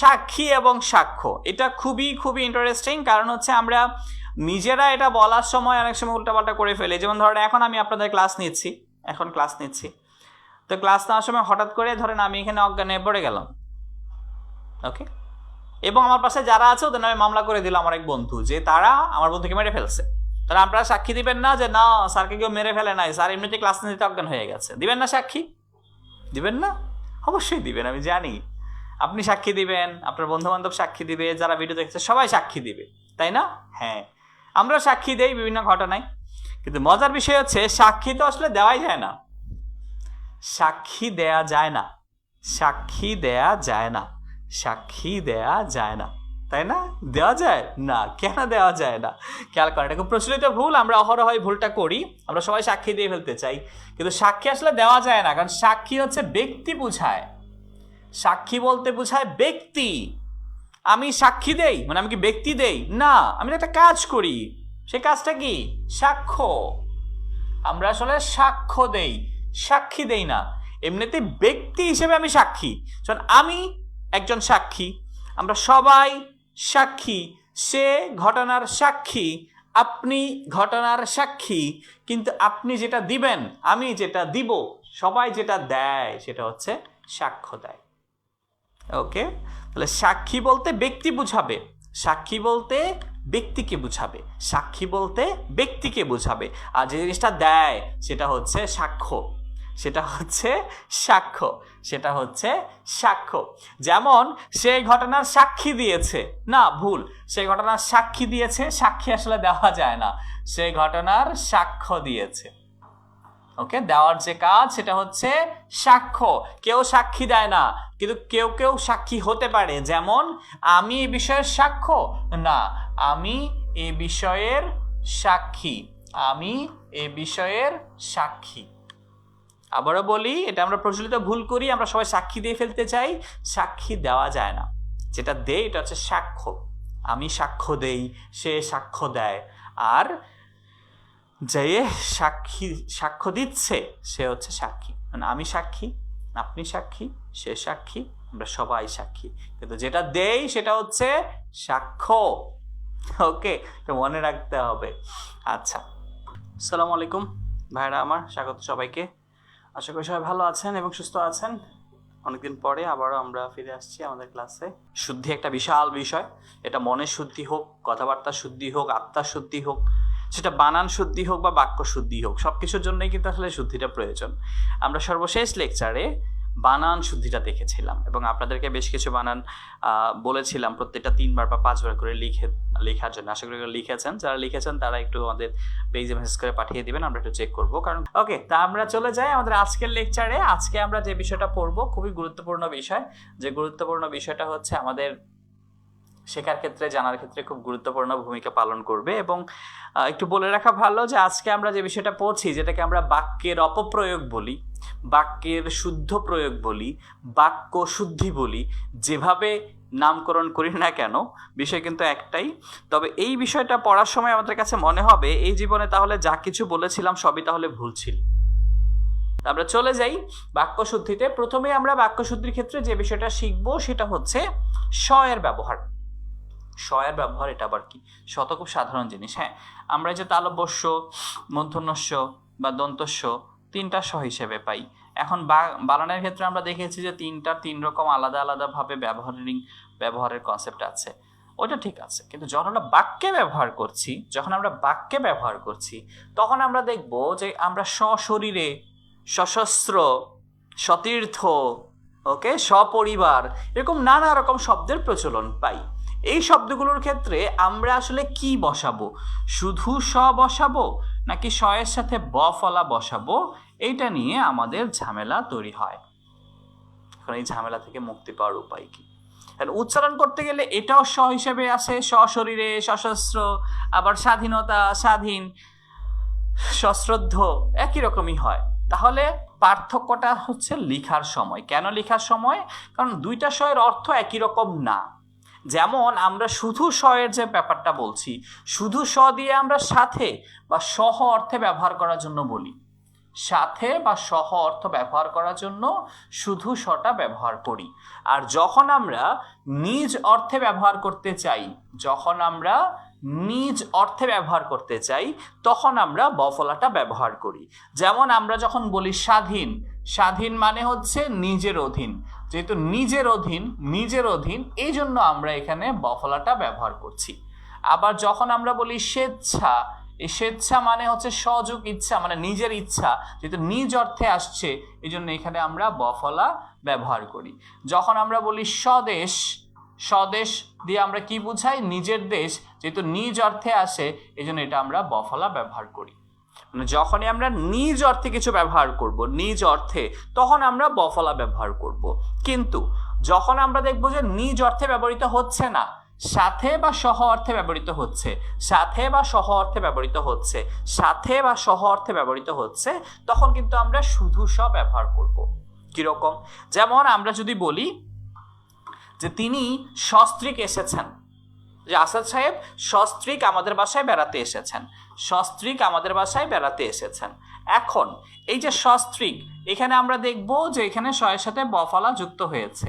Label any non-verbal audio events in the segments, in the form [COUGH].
সাক্ষী এবং সাক্ষ্য। এটা খুবই খুবই ইন্টারেস্টিং কারণ হচ্ছে আমরা নিজেরা এটা বলার সময় অনেক সময় উল্টাপাল্টা করে ফেলি। যেমন ধরেন, এখন আমি আপনাদের ক্লাস নিচ্ছি। এখন ক্লাস নিচ্ছি। তো ক্লাস নেওয়ার সময় হঠাৎ করে ধরেন আমি এখানে অজ্ঞানে পড়ে গেলাম। ওকে এবং আমার পাশে যারা আছে, ওদের নামে মামলা করে দিল আমার এক বন্ধু যে তারা আমার বন্ধুকে মেরে ফেলছে। তাহলে আপনারা সাক্ষী দিবেন না যে, না, স্যারকে কেউ মেরে ফেলে নাই। স্যার এমনিতে ক্লাস নিতে অজ্ঞান হয়ে গেছে। দিবেন না সাক্ষী? দিবেন না? অবশ্যই দিবেন, আমি জানি। আপনি সাক্ষী দিবেন, আপনার বন্ধু বান্ধব সাক্ষী দিবে, যারা ভিডিও দেখছে, সবাই সাক্ষী দিবে, তাই না? হ্যাঁ। আমরা সাক্ষী দেই বিভিন্ন ঘটনায়। কিন্তু মজার বিষয় হচ্ছে, সাক্ষী তো আসলে দেওয়াই যায় না। সাক্ষী দেয়া যায় না। সাক্ষী দেয়া যায় না। সাক্ষী দেয়া যায় না। তাই না? দেওয়া যায়? না। কেন দেওয়া যায় না? খেয়াল করেন, এটা খুব প্রচলিত ভুল, আমরা অহরহ ভুলটা করি, আমরা সবাই সাক্ষী দিয়ে ফেলতে চাই। কিন্তু সাক্ষী আসলে দেওয়া যায় না, কারণ সাক্ষী হচ্ছে ব্যক্তি বুঝায়। সাক্ষী বলতে বোঝায় ব্যক্তি। আমি সাক্ষী দেই মানে আমি কি ব্যক্তি দেই? না, আমি একটা কাজ করি। সে কাজটা কি? সাক্ষ্য। আমরা আসলে সাক্ষ্য দেই, সাক্ষী দেই না। এমনিতে ব্যক্তি হিসেবে আমি সাক্ষী। আমি একজন সাক্ষী, আমরা সবাই সাক্ষী। সে ঘটনার সাক্ষী, আপনি ঘটনার সাক্ষী। কিন্তু আপনি যেটা দিবেন, আমি যেটা দিব, সবাই যেটা দেয়, সেটা হচ্ছে সাক্ষ্য দেয়। ওকে তাহলে সাক্ষী বলতে ব্যক্তি বুঝাবে। সাক্ষী বলতে ব্যক্তিকে বুঝাবে। সাক্ষী বলতে ব্যক্তিকে বুঝাবে। আর যে জিনিসটা দেয়, সেটা হচ্ছে সাক্ষ্য। সেটা হচ্ছে সাক্ষ্য। সেটা হচ্ছে সাক্ষ্য। যেমন সেই ঘটনার সাক্ষী দিয়েছে। না, ভুল। সেই ঘটনার সাক্ষী দিয়েছে, সাক্ষী আসলে দেওয়া যায় না। সেই ঘটনার সাক্ষ্য দিয়েছে। ওকে দেওয়ার যে কাজ সেটা হচ্ছে সাক্ষ্য। কেউ সাক্ষী দেয় না, কিন্তু কেউ কেউ সাক্ষী হতে পারে। যেমন, আমি এই বিষয়ের সাক্ষ্য? না, আমি এ বিষয়ের সাক্ষী। আমি এ বিষয়ের সাক্ষী। আবারও বলি, এটা আমরা প্রচলিত ভুল করি, আমরা সবাই সাক্ষী দিয়ে ফেলতে চাই, সাক্ষী দেওয়া যায় না। যেটা দেয়, এটা হচ্ছে সাক্ষ্য। আমি সাক্ষ্য দেই, সে সাক্ষ্য দেয়। আর যে সাক্ষী, সাক্ষ্য দিচ্ছে, সে হচ্ছে সাক্ষী। মানে আমি সাক্ষী, আপনি সাক্ষী, সে সাক্ষী, আমরা সবাই সাক্ষী। কিন্তু যেটা দেই সেটা হচ্ছে সাক্ষ্য। ওকে মনে রাখতে হবে। আচ্ছা আসসালামু আলাইকুম। ভাইরা আমার, স্বাগত সবাইকে। আশা করি সবাই ভালো আছেন এবং সুস্থ আছেন। অনেকদিন পরে আবারও আমরা ফিরে আসছি আমাদের ক্লাসে। শুদ্ধি একটা বিশাল বিষয়। এটা মনের শুদ্ধি হোক, কথাবার্তা শুদ্ধি হোক, আত্মার শুদ্ধি হোক সেটা বানান শুদ্ধি হোক বা বাক্য শুদ্ধি হোক সব কিছুর জন্যই কিন্তু আসলে শুদ্ধিটা প্রয়োজন। আমরা সর্বশেষ লেকচারে বানান শুদ্ধিটা দেখেছিলাম এবং আপনাদেরকে বেশ কিছু বানান বলেছিলাম প্রত্যেকটা তিনবার বা পাঁচবার করে লিখে, লেখার জন্য। আশা করি লিখেছেন। যারা লিখেছেন তারা একটু আমাদের পেজে মেসেজ করে পাঠিয়ে দিবেন, আমরা একটু চেক করব। কারণ ওকে তা আমরা চলে যাই আমাদের আজকের লেকচারে। আজকে আমরা যে বিষয়টা পড়ব খুবই গুরুত্বপূর্ণ বিষয়। যে গুরুত্বপূর্ণ বিষয়টা হচ্ছে আমাদের শেখার ক্ষেত্রে, জানার ক্ষেত্রে খুব গুরুত্বপূর্ণ ভূমিকা পালন করবে এবং একটু বলে রাখা ভালো যে আজকে আমরা যে বিষয়টা পড়ছি, যেটাকে আমরা বাক্যের অপপ্রয়োগ বলি, বাক্যের শুদ্ধ প্রয়োগ বলি, বাক্য শুদ্ধি বলি, যেভাবে নামকরণ করি না কেন, বিষয় কিন্তু একটাই। তবে এই বিষয়টা পড়ার সময় আমাদের কাছে মনে হবে, এই জীবনে তাহলে যা কিছু বলেছিলাম সবই তাহলে ভুল ছিল। আমরা চলে যাই বাক্য শুদ্ধিতে। প্রথমে আমরা বাক্য শুদ্ধির ক্ষেত্রে যে বিষয়টা শিখব, সেটা হচ্ছে স এর ব্যবহার। এর ব্যবহার এটা আবার কি? শত খুব সাধারণ জিনিস। হ্যাঁ আমরা যে তালব্যস্য মূর্ধন্যস্য বা দন্তস্য তিনটা স হিসেবে পাই। এখন বা- বানানের ক্ষেত্রে আমরা দেখেছি যে তিনটার তিন রকম আলাদা আলাদাভাবে ব্যবহারিং, ব্যবহারের কনসেপ্ট আছে। ওটা ঠিক আছে। কিন্তু যখন আমরা বাক্যে ব্যবহার করছি, যখন আমরা বাক্যে ব্যবহার করছি, তখন আমরা দেখব যে আমরা সশরীরে সশস্ত্র, সতীর্থ, ওকে, সপরিবার, এরকম নানা রকম শব্দের প্রচলন পাই। এই শব্দগুলোর ক্ষেত্রে আমরা আসলে কি বসাবো? শুধু স বসাবো নাকি এর সাথে ব ফলা বসাবো? এইটা নিয়ে আমাদের ঝামেলা তৈরি হয়। এখন এই ঝামেলা থেকে মুক্তি পাওয়ার উপায় কি? কারণ উচ্চারণ করতে গেলে এটাও স হিসেবে আসে। সশরীরে সশস্ত্র, আবার স্বাধীনতা, স্বাধীন সশ্রদ্ধ একই রকমই হয়। তাহলে পার্থক্যটা হচ্ছে লিখার সময়। কেন লিখার সময়? কারণ দুইটা শয়ের অর্থ একই রকম না। যেমন আমরা শুধু শয়ের যে ব্যাপারটা বলছি, শুধু স দিয়ে আমরা সাথে বা সহ অর্থে ব্যবহার করার জন্য বলি। সাথে বা সহ অর্থ ব্যবহার করার জন্য শুধু সটা ব্যবহার করি। আর যখন আমরা নিজ অর্থে ব্যবহার করতে চাই, যখন আমরা নিজ অর্থে ব্যবহার করতে চাই, তখন আমরা বফলাটা ব্যবহার করি। যেমন আমরা যখন বলি স্বাধীন স্বাধীন মানে হচ্ছে নিজের অধীন। যেহেতু নিজের অধীন নিজের অধীন এই জন্য আমরা এখানে বফলাটা ব্যবহার করছি। আবার যখন আমরা বলি স্বেচ্ছা, এই স্বেচ্ছা মানে হচ্ছে সযোগ ইচ্ছা মানে নিজের ইচ্ছা, যেহেতু নিজ অর্থে আসছে এই জন্য এখানে আমরা বফলা ব্যবহার করি। যখন আমরা বলি স্বদেশ স্বদেশ দিয়ে আমরা কি বুঝাই? নিজের দেশ, যেহেতু নিজ অর্থে আসে এই জন্য এটা আমরা বফলা ব্যবহার করি। যখনই আমরা নিজ অর্থে কিছু ব্যবহার করব, নিজ অর্থে, তখন আমরা বফলা ব্যবহার করব। কিন্তু যখন আমরা দেখব যে নিজ অর্থে ব্যবহৃত হচ্ছে না, সাথে বা সহ অর্থে ব্যবহৃত হচ্ছে, সাথে বা সহ অর্থে ব্যবহৃত হচ্ছে, সাথে বা সহ অর্থে ব্যবহৃত হচ্ছে, তখন কিন্তু আমরা শুধু স ব্যবহার করব। কীরকম? যেমন আমরা যদি বলি যে তিনি সস্ত্রীক এসেছেন। যে আসাদ সাহেব সস্ত্রীক আমাদের বাসায় বেড়াতে এসেছেন, সস্ত্রীক আমাদের বাসায় বেড়াতে এসেছেন। এখন এই যে সস্ত্রীক, এখানে আমরা দেখব যে এখানে শয়ের সাথে বফলা যুক্ত হয়েছে।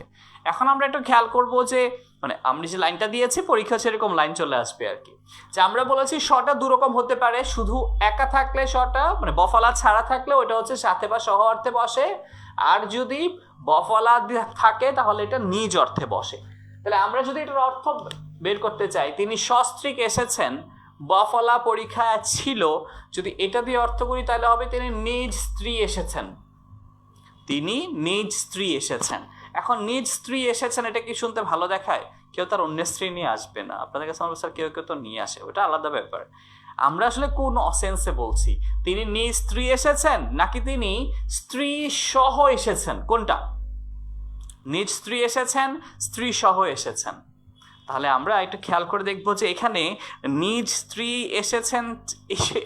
এখন আমরা একটু খেয়াল করব যে মানে আমি যে লাইনটা দিয়েছি পরীক্ষা সেরকম লাইন চলে আসবে আর কি। যে আমরা বলেছি শটা দুরকম হতে পারে, শুধু একা থাকলে শটা মানে বফলা ছাড়া থাকলে ওটা হচ্ছে সাথে বা সহ অর্থে বসে। আর যদি বফলা থাকে, তাহলে এটা নিজ অর্থে বসে। তাহলে আমরা যদি এটার অর্থ বের করতে চাই। তিনি সস্ত্রীক এসেছেন। বফলা পরীক্ষায় ছিল। যদি এটা দিয়ে অর্থ করি তাহলে হবে তিনি নিজ স্ত্রী এসেছেন। তিনি নিজ স্ত্রী এসেছেন। এখন নিজ স্ত্রী এসেছেন, এটা কি শুনতে ভালো দেখায়? কেউ তার অন্য স্ত্রী নিয়ে আসবে না। আপনাদের কাছে আমার স্যার কেউ কেউ তো নিয়ে আসে। ওটা আলাদা ব্যাপার। আমরা আসলে কোন অসেন্সে বলছি? তিনি নিজ স্ত্রী এসেছেন নাকি তিনি স্ত্রী সহ এসেছেন? কোনটা? নিজ স্ত্রী এসেছেন, স্ত্রী সহ এসেছেন। তাহলে আমরা একটু খেয়াল করে দেখব যে এখানে নিজ স্ত্রী এসেছেন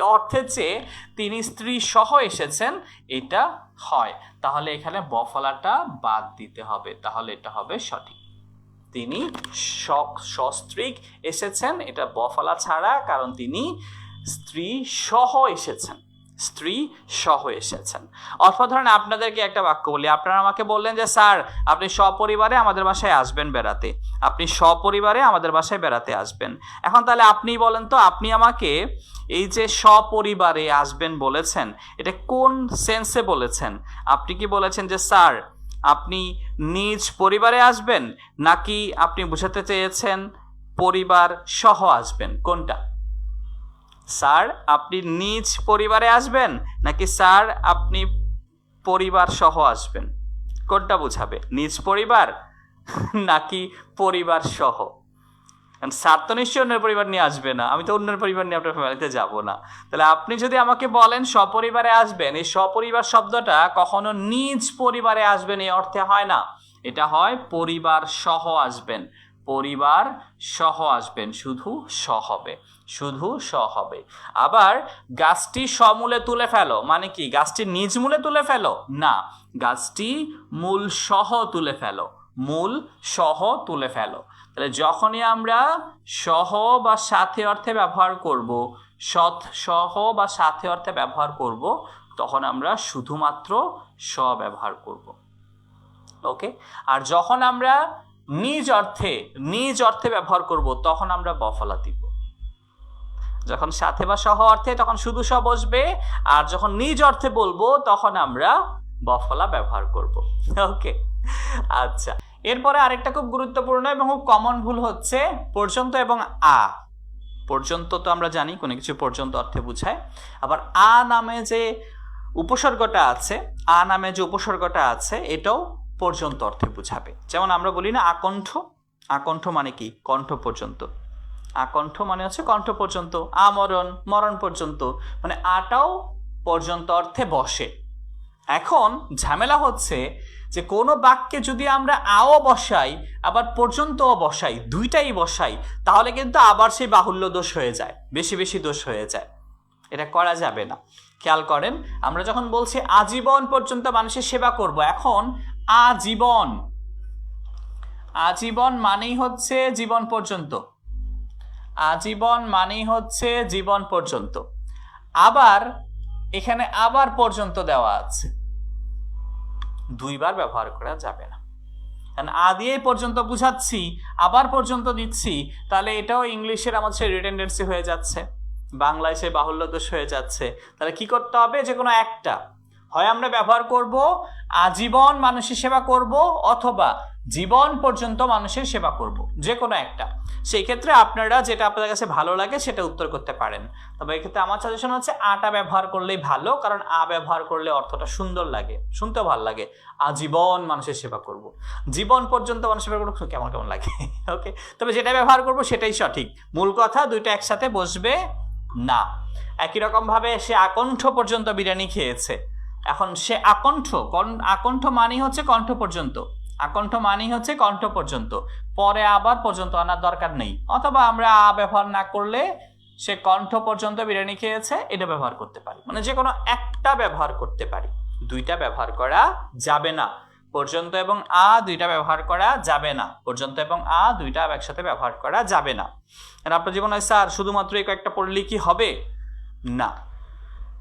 অর্থের চেয়ে তিনি স্ত্রী সহ এসেছেন, এটা হয়। তাহলে এখানে বফলাটা বাদ দিতে হবে। তাহলে এটা হবে সঠিক। তিনি সস্ত্রীক এসেছেন, এটা বফলা ছাড়া, কারণ তিনি স্ত্রী সহ এসেছেন। স্ত্রী সহ এসেছেন। অথবা ধরেন আপনাদেরকে একটা বাক্য বলি। আপনারা আমাকে বললেন যে, স্যার, আপনি সপরিবারে আমাদের বাসায় আসবেন বেড়াতে। আপনি সপরিবারে আমাদের বাসায় বেড়াতে আসবেন। এখন তাহলে আপনি বলেন তো, আপনি আমাকে এই যে সপরিবারে আসবেন বলেছেন, এটা কোন সেন্সে বলেছেন? আপনি কি বলেছেন যে, স্যার, আপনি নিজ পরিবারে আসবেন নাকি আপনি বোঝাতে চেয়েছেন পরিবার সহ আসবেন? কোনটা? স্যার, আপনি নিজ পরিবারে আসবেন নাকি স্যার, আপনি পরিবার সহ আসবেন? কোনটা বোঝাবে? নিজ পরিবার [LAUGHS] নাকি পরিবার সহ স্যার তো নিশ্চয়ই অন্যের পরিবার নিয়ে আসবে না। আমি তো অন্যের পরিবার নিয়ে আপনার ফ্যামিলিতে যাব না। তাহলে আপনি যদি আমাকে বলেন সপরিবারে আসবেন, এই সপরিবার শব্দটা কখনো নিজ পরিবারে আসবেন এই অর্থে হয় না। এটা হয় পরিবার সহ আসবেন। পরিবার সহ আসবেন, শুধু স হবে, শুধু স হবে। আবার গাছটি সমূলে তুলে ফেলো মানে কি? গাছটি নিজ মূলে তুলে ফেলো? না, গাছটি মূল সহ তুলে ফেলো, মূল সহ তুলে ফেলো। তাহলে যখনই আমরা সহ বা সাথে অর্থে ব্যবহার করব, সৎ সহ বা সাথে অর্থে ব্যবহার করব, তখন আমরা শুধুমাত্র স ব্যবহার করব। ওকে? আর যখন আমরা নিজ অর্থে নিজ অর্থে ব্যবহার করব, তখন আমরা বফলা দিব। যখন সাথে বা সহ অর্থে, তখন শুধু স বসবে, আর যখন নিজ অর্থে বলব, তখন আমরা বফলা ব্যবহার করব। ওকে? আচ্ছা। এরপরে আরেকটা খুব গুরুত্বপূর্ণ এবং খুব কমন ভুল হচ্ছে, পর্যন্ত এবং আ। পর্যন্ত তো আমরা জানি, কোনো কিছু পর্যন্ত অর্থে বুঝায়। আবার আ নামে যে উপসর্গটা আছে, আ নামে যে উপসর্গটা আছে, এটাও পর্যন্ত অর্থে বুঝাবে। যেমন আমরা বলি না আকণ্ঠ আকণ্ঠ মানে কি? কণ্ঠ পর্যন্ত। আকণ্ঠ মানে হচ্ছে কণ্ঠ পর্যন্ত, আমরণ, মরণ পর্যন্ত মানে আটাও পর্যন্ত অর্থে বসে। এখন ঝামেলা হচ্ছে যে কোনো বাক্যে যদি আমরা আও বসাই, আবার পর্যন্তও বসাই, দুইটাই বসাই, তাহলে কিন্তু আবার সেই বাহুল্য দোষ হয়ে যায়, বেশি বেশি দোষ হয়ে যায়। এটা করা যাবে না। খেয়াল করেন, আমরা যখন বলছি আজীবন পর্যন্ত মানুষের সেবা করব, এখন আজীবন। আজীবন মানেই হচ্ছে জীবন পর্যন্ত। আজীবন মানেই হচ্ছে জীবন পর্যন্ত। আবার এখানে আবার পর্যন্ত দেওয়া আছে। দুইবার ব্যবহার করা যাবে না। কারণ আ পর্যন্ত বুঝাচ্ছি, আবার পর্যন্ত দিচ্ছি, তাহলে এটাও ইংলিশের আমার সে রিটেন্ডেন্সি হয়ে যাচ্ছে। বাংলায় সে বাহুল্য দোষ হয়ে যাচ্ছে। তাহলে কি করতে হবে? যে কোনো একটা হয় আমরা ব্যবহার করব আজীবন মানুষের সেবা করব অথবা জীবন পর্যন্ত মানুষের সেবা করব যে কোনো একটা। সেই ক্ষেত্রে আপনারা যেটা আপনাদের কাছে ভালো লাগে সেটা উত্তর করতে পারেন। তবে এক্ষেত্রে আমার সাজেশন হচ্ছে আটা ব্যবহার করলেই ভালো, কারণ আ ব্যবহার করলে অর্থটা সুন্দর লাগে, শুনতেও ভালো লাগে। আজীবন মানুষের সেবা করব। জীবন পর্যন্ত মানুষের সেবা করব, কেমন কেমন লাগে? [LAUGHS] ওকে তবে যেটা ব্যবহার করব সেটাই সঠিক। মূল কথা দুইটা একসাথে বসবে না। একই রকম ভাবে সে আকণ্ঠ পর্যন্ত বিরিয়ানি খেয়েছে। এখন সে আকণ্ঠ আকণ্ঠ মানেই হচ্ছে কণ্ঠ পর্যন্ত। আকণ্ঠ মানেই হচ্ছে কণ্ঠ পর্যন্ত। পরে আবার পর্যন্ত আনার দরকার নেই। অথবা আমরা আ ব্যবহার না করলে সে কণ্ঠ পর্যন্ত বিরিয়ানি খেয়েছে, এটা ব্যবহার করতে পারি। মানে যে কোনো একটা ব্যবহার করতে পারি। দুইটা ব্যবহার করা যাবে না। পর্যন্ত এবং আ দুইটা ব্যবহার করা যাবে না। পর্যন্ত এবং আ দুইটা একসাথে ব্যবহার করা যাবে না। আর আপনার জীবনে স্যার শুধুমাত্র এই কয়েকটা পড়লে কি হবে? না।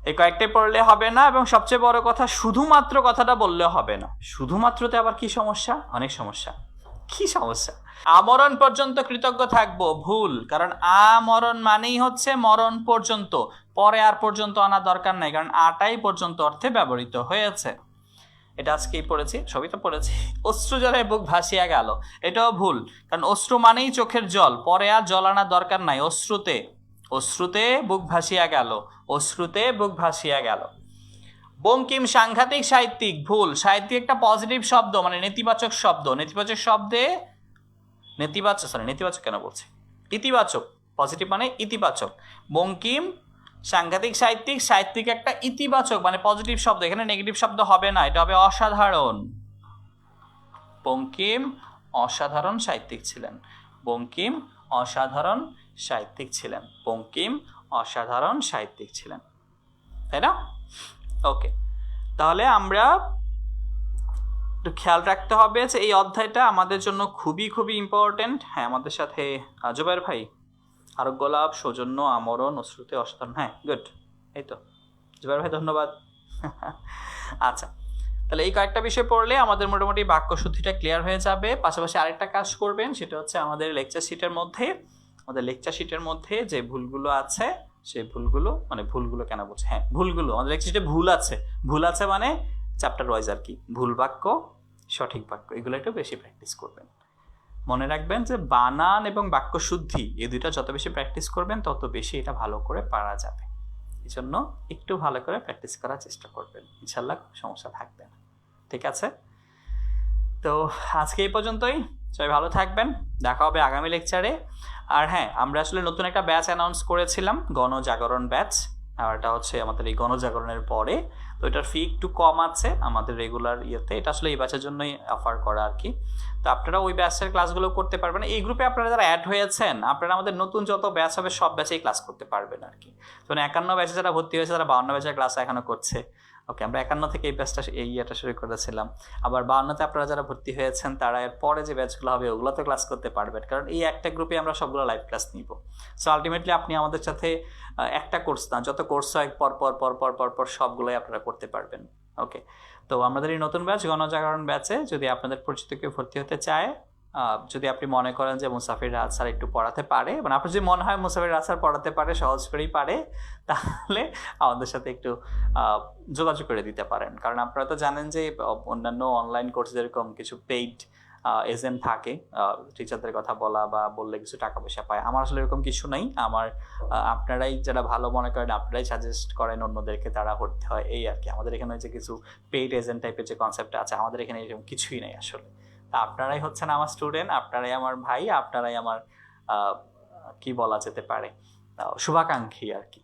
এই কয়েকটাই পড়লে হবে না এবং সবচেয়ে বড় কথা শুধুমাত্র কথাটা বললে হবে না। শুধুমাত্রতে আবার কি সমস্যা? অনেক সমস্যা। কি সমস্যা? আমরণ পর্যন্ত কৃতজ্ঞ থাকব, ভুল। কারণ আমরণ মানেই হচ্ছে মরণ পর্যন্ত। পরে আর পর্যন্ত আনা দরকার নাই, কারণ আটাই পর্যন্ত অর্থে ব্যবহৃত হয়েছে। এটা আজকেই পড়েছি, সবই তো পড়েছি। অশ্রু জলে বুক ভাসিয়া গেল। এটাও ভুল, কারণ অশ্রু মানেই চোখের জল। পরে আর জল আনার দরকার নাই অশ্রুতে। অশ্রুতে বুক ভাসিয়া গেল, অশ্রুতে বুক ভাসিয়া গেল। বঙ্কিম সাংঘাতিক সাহিত্যিক, ভুল। সাহিত্যিক একটা পজিটিভ শব্দ মানে নেতিবাচক শব্দ। নেতিবাচক শব্দে নেতিবাচক সরি নেতিবাচক কেন বলছি? ইতিবাচক পজিটিভ মানে ইতিবাচক। বঙ্কিম সাংঘাতিক সাহিত্যিক সাহিত্যিক একটা ইতিবাচক মানে পজিটিভ শব্দ। এখানে নেগেটিভ শব্দ হবে না, এটা হবে অসাধারণ। বঙ্কিম অসাধারণ সাহিত্যিক ছিলেন। বঙ্কিম অসাধারণ সাহিত্যিক ছিলেন। বঙ্কিম অসাধারণ সাহিত্যিক ছিলেন। তাই না? ওকে তাহলে আমরা একটু খেয়াল রাখতে হবে যে এই অধ্যায়টা আমাদের জন্য খুবই খুবই ইম্পর্টেন্ট হ্যাঁ আমাদের সাথে জুবাইর ভাই আরোগ্য লাভ সৌজন্য, আমরণ, অশ্রুতে অসাধারণ। হ্যাঁ গুড এই তো। জুবাইর ভাই, ধন্যবাদ। [LAUGHS] আচ্ছা তাহলে এই কয়েকটা বিষয় পড়লে আমাদের মোটামুটি বাক্য শুদ্ধিটা ক্লিয়ার হয়ে যাবে। পাশাপাশি আরেকটা কাজ করবেন, সেটা হচ্ছে আমাদের লেকচার শিটের মধ্যে আমাদের লেকচার শিটের মধ্যে যে ভুলগুলো আছে, সেই ভুলগুলো মানে ভুলগুলো কেন বলছে? হ্যাঁ ভুলগুলো, আমাদের লেকচার শিটে ভুল আছে। ভুল আছে মানে চ্যাপ্টার ওয়াইজ আর কি, ভুল বাক্য, সঠিক বাক্য, এগুলো একটু বেশি প্র্যাকটিস করবেন। মনে রাখবেন যে বানান এবং বাক্য শুদ্ধি, এই দুইটা যত বেশি প্র্যাকটিস করবেন, তত বেশি এটা ভালো করে পারা যাবে। এই জন্য একটু ভালো করে প্র্যাকটিস করার চেষ্টা করবেন। ইনশাল্লাহ সমস্যা থাকবে না। ঠিক আছে? তো আজকে এই পর্যন্তই। সবাই ভালো থাকবেন, দেখা হবে আগামী লেকচারে আর হ্যাঁ আমরা আসলে নতুন একটা ব্যাচ অ্যানাউন্স করেছিলাম, গণজাগরণ ব্যাচ আর এটা হচ্ছে আমাদের এই গণজাগরণের পরে। তো এটার ফি একটু কম আছে আমাদের রেগুলার ইয়েতে। এটা আসলে এই ব্যাচের জন্যই অফার করা আর কি। তো আপনারা ওই ব্যাচের ক্লাসগুলো করতে পারবেন। এই গ্রুপে আপনারা যারা অ্যাড হয়েছেন, আপনারা আমাদের নতুন যত ব্যাচ হবে, সব ব্যাচেই ক্লাস করতে পারবেন আর কি। তো একান্ন ব্যাচে যারা ভর্তি হয়েছে, তারা বাউন্ন ব্যাচের ক্লাস এখনও করছে। ওকে আমরা একান্ন থেকে এই ব্যাচটা এই ইয়েটা শুরু করেছিলাম। আবার বাউন্নতে আপনারা যারা ভর্তি হয়েছেন, তারা এর পরে যে ব্যাচগুলো হবে, ওগুলোতে ক্লাস করতে পারবেন। কারণ এই একটা গ্রুপে আমরা সবগুলো লাইভ ক্লাস নিব। সো আলটিমেটলি আপনি আমাদের সাথে একটা কোর্স না, যত কোর্স হয়, পর পর পর পর পর পর সবগুলোই আপনারা করতে পারবেন। ওকে তো আমাদের এই নতুন ব্যাচ গণজাগরণ ব্যাচে যদি আপনাদের পরিচিত কেউ ভর্তি হতে চায় যদি আপনি মনে করেন যে মুসাফির রাজ স্যার একটু পড়াতে পারে মানে আপনার যদি মনে হয় মুসাফির রাজ স্যার পড়াতে পারে, সহজ করেই পারে, [LAUGHS] তাহলে আমাদের সাথে একটু যোগাযোগ করে দিতে পারেন। কারণ আপনারা তো জানেন যে অন্যান্য অনলাইন কোর্স যেরকম কিছু পেইড এজেন্ট থাকে টিচারদের কথা বলা বা বললে কিছু টাকা পয়সা পায়। আমার আসলে এরকম কিছু নেই। আমার আপনারাই যারা ভালো মনে করেন, আপনারাই সাজেস্ট করেন অন্যদেরকে তারা ভর্তি হয়, এই আর কি। আমাদের এখানে যে কিছু পেইড এজেন্ট টাইপের যে কনসেপ্ট আছে, আমাদের এখানে এরকম কিছুই নেই আসলে। তা আপনারাই হচ্ছেন আমার স্টুডেন্ট আপনারাই আমার ভাই, আপনারাই আমার কি বলা যেতে পারে শুভাকাঙ্ক্ষী আর কি।